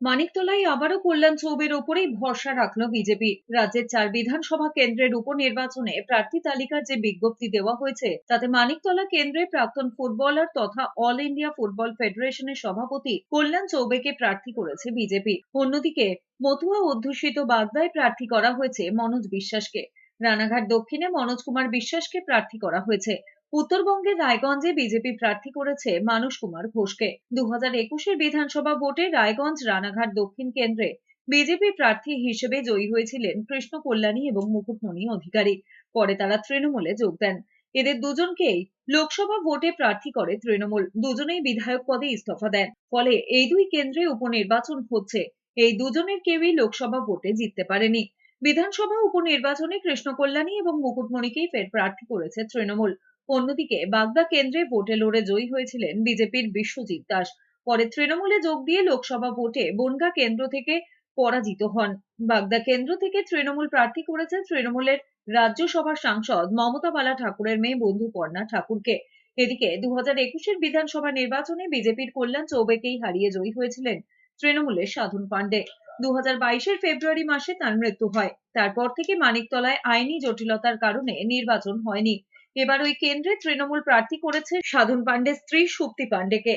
মানিকতলায় আবারও কল্যাণ চৌবের ওপরেই ভরসা রাখল বিজেপি। রাজ্যের চার বিধানসভা কেন্দ্রের উপনির্বাচনে প্রার্থী তালিকার যে বিজ্ঞপ্তি দেওয়া হয়েছে, তাতে মানিকতলা কেন্দ্রে প্রাক্তন ফুটবলার তথা অল ইন্ডিয়া ফুটবল ফেডারেশনের সভাপতি কল্যাণ চৌবেকে প্রার্থী করেছে বিজেপি। অন্যদিকে, মতুয়া অধ্যুষিত বাগদায় প্রার্থী করা হয়েছে মনোজ বিশ্বাসকে। রানাঘাট দক্ষিণে মনোজ কুমার বিশ্বাসকে প্রার্থী করা হয়েছে। উত্তরবঙ্গের রায়গঞ্জে বিজেপি প্রার্থী করেছে মানস কুমার ঘোষকে। দু হাজার একুশের বিধানসভা ভোটে রায়গঞ্জ রানাঘাট দক্ষিণ কেন্দ্রে বিজেপি প্রার্থী হিসেবে জয়ী হয়েছিলেন কৃষ্ণ কল্যাণী এবং মুকুটমণি অধিকারী। পরে তারা তৃণমূলে যোগ দেন। এদের দুজনকেই লোকসভা ভোটে প্রার্থী করে তৃণমূল। দুজনেই বিধায়ক পদে ইস্তফা দেন। ফলে এই দুই কেন্দ্রে উপনির্বাচন হচ্ছে। এই দুজনের কেউই লোকসভা ভোটে জিততে পারেনি। বিধানসভা উপনির্বাচনে কৃষ্ণ কল্যাণী এবং মুকুটমণিকেই ফের প্রার্থী করেছে তৃণমূল। অন্যদিকে বাগদা কেন্দ্রে ভোটে লড়ে জয়ী হয়েছিলেন বিজেপির বিশ্বজিৎ দাস। পরে তৃণমূলে যোগ দিয়ে লোকসভা ভোটে বনগা কেন্দ্র থেকে পরাজিত হন। বাগদা কেন্দ্র থেকে তৃণমূল প্রার্থী করেছে তৃণমূলের রাজ্যসভার সাংসদ মমতা বালা ঠাকুরের মেয়ে বন্ধুপর্ণা ঠাকুরকে। এদিকে দু হাজার একুশের বিধানসভা নির্বাচনে বিজেপির কল্যাণ চৌবেকেই হারিয়ে জয়ী হয়েছিলেন তৃণমূলের সাধন পাণ্ডে। দু হাজার বাইশের ফেব্রুয়ারি মাসে তার মৃত্যু হয়। তারপর থেকে মানিকতলায় আইনি জটিলতার কারণে নির্বাচন হয়নি। এবার ওই কেন্দ্রে তৃণমূল প্রার্থী করেছে সাধন পাণ্ডের স্ত্রী সুপ্তি পাণ্ডেকে।